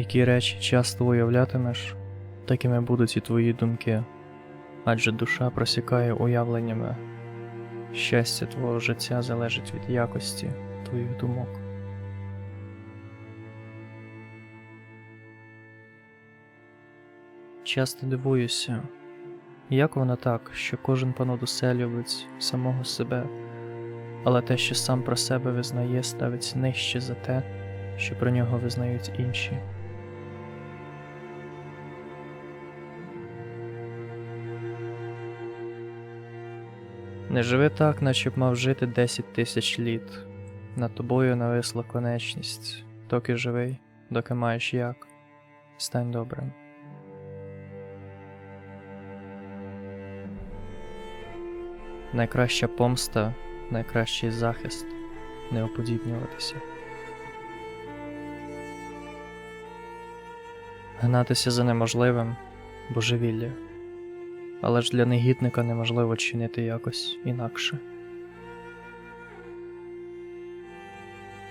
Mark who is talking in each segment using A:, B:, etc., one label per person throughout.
A: Які речі часто уявлятимеш, такими будуть і твої думки, адже душа просікає уявленнями. Щастя твого життя залежить від якості твоїх думок. Часто дивуюся, як воно так, що кожен понад усе любить самого себе, але те, що сам про себе визнає, ставить нижче за те, що про нього визнають інші. Не живи так, наче б мав жити 10 тисяч літ. Над тобою нависла конечність, доки живий, доки маєш як. Стань добрим. Найкраща помста, найкращий захист не уподібнюватися. Гнатися за неможливим божевілля, але ж для негідника неможливо чинити якось інакше.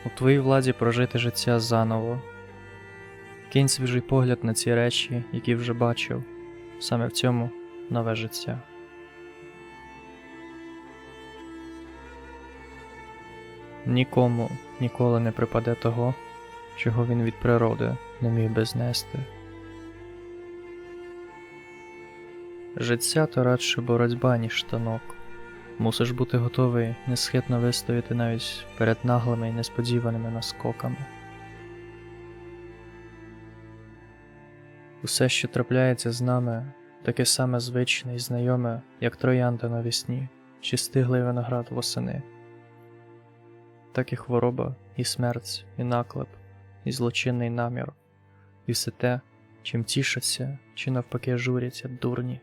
A: У твоїй владі прожити життя заново. Кинь свіжий погляд на ці речі, які вже бачив, саме в цьому нове життя. Нікому ніколи не припаде того, чого він від природи не міг би знести. Життя то радше боротьба, ніж танок. Мусиш бути готовий несхитно вистояти навіть перед наглими і несподіваними наскоками. Усе, що трапляється з нами, таке саме звичне і знайоме, як троянда навесні чи стиглий виноград восени так і хвороба, і смерть, і наклеп, і злочинний намір, і все те, чим тішаться чи навпаки журяться дурні.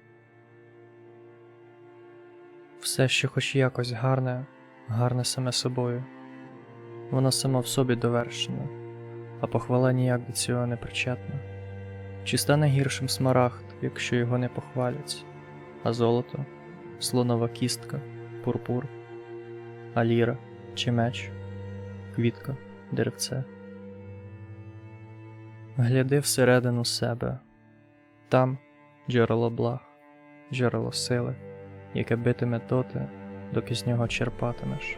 A: Все, що хоч якось гарне, гарне саме собою, воно само в собі довершене, а похвала ніяк до цього не причетна. Чи стане гіршим смарагд, якщо його не похвалять, а золото, слонова кістка, пурпур, а ліра? Чи меч, квітка, деревце. Гляди всередину себе, там джерело благ, джерело сили, яке битиме доти, доки з нього черпатимеш.